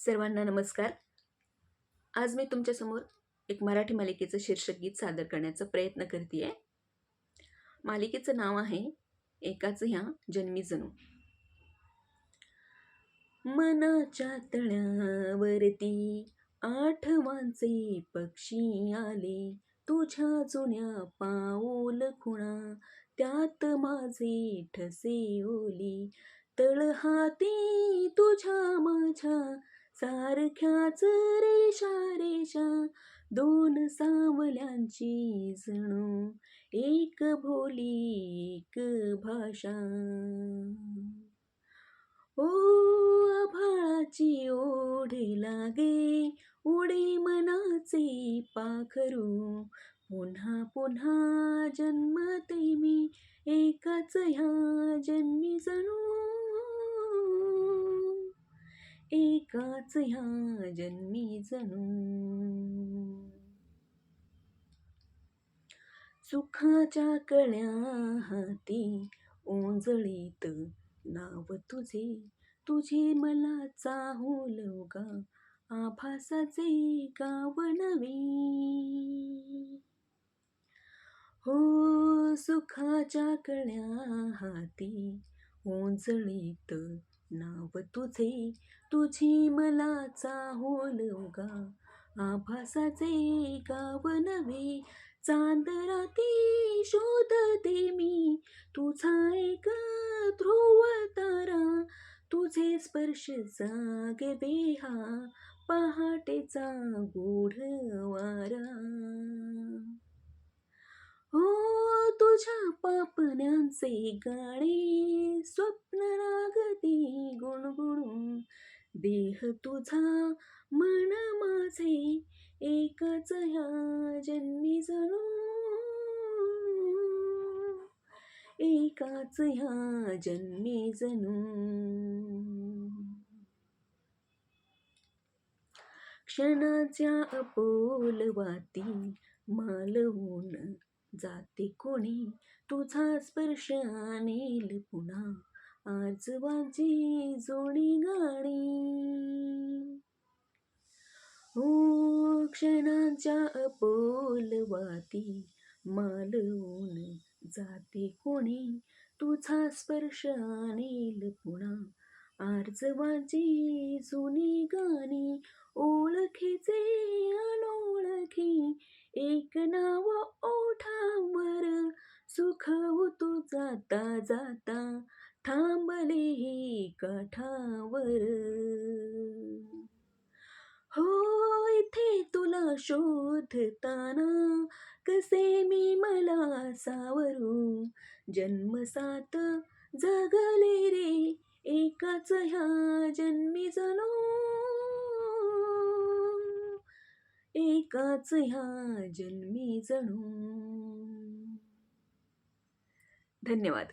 सर्वांना नमस्कार. आज मी तुमच्यासमोर एक मराठी मालिकेचं शीर्षक गीत सादर करण्याचा प्रयत्न करते आहे मालिकेचं नाव आहे एकाच ह्या जन्मी जणू. मनाच्या तळ्यावरती आठवांचे पक्षी आले. तुझ्या जुन्या पाऊल खुणा त्यात माझे ठसे ओली. तळहाती तुझ्या माझ्या सारख्याच रेषा रेषा दोन सावल्यांची जणू एक भोली एक भाषा. ओ आभाळाची ओढे लागे उडे मनाचे पाखरू. पुन्हा पुन्हा जन्मते मी एकाच ह्या जन्मी जणू. एकाच ह्या जन्मी जणू सुखाच्या कळ्या हाती ओंजळीत नाव तुझे तुझे मला चाहूल गा आभासाचे गाव नवे हो सुखाच्या कळ्या हाती ओंजळीत नाव तुझे तुझी मला चाहोल उगा. आभासाचे गाव नवे चांदराती शोधते मी. तुझा एक ध्रुव तारा तुझे स्पर्श जाग बेहा पहाटेचा गूढ वारा. तुझ्या पापण्यांचे गाणे स्वप्न लागती गुणगुणून. देह तुझा मन माझे एकच ह्या जन्मी जणू. एकाच ह्या जन्मी जणू. क्षणाच्या अपोलवाती मालवून जाते कोणी? तुझा स्पर्श आणेल पुन्हा. आज वाजी जोडी गाणी. हो, ओ क्षणाच्या अपोलवाती मालवून जाते कोणी? तुझा स्पर्श आणेल पुन्हा. आर्जवाची जुनी गाणी ओळखीचे अनोळखी. एक नाव ओठावर जाता जाता थांबले ही काठावर. हो इथे तुला शोधताना कसे मी मला सावरू जन्मसात जगले रे एकाच ह्या जन्मी जणू. एकाच ह्या जन्मी जणू. धन्यवाद.